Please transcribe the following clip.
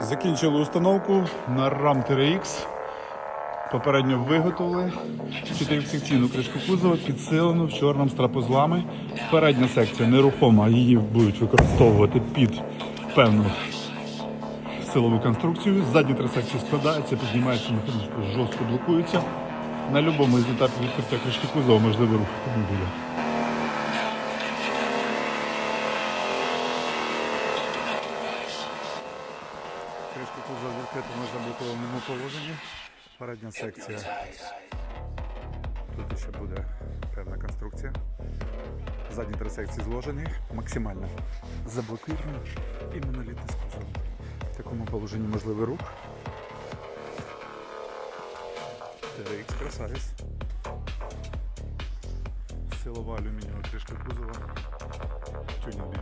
Закінчили установку на RAM TRX. Попередньо виготовили чотирьохсекційну кришку кузова, підсилену в чорному страпозлами. Передня секція нерухома, її будуть використовувати під певну силову конструкцію. Задні три секції складаються, піднімаються, жорстко блокуються. На будь-якому із етапів відкриття кришки кузова можливий рух автомобіля. Кришка кузова відкрита на заблокованому положенні. Передня секція. Тут ще буде певна конструкція. Задні три секції зложені, максимально заблоковані і монолітний з. В такому положенні можливий рух. TRX красавець. Силова алюмінієва кришка кузова. Тюнінг.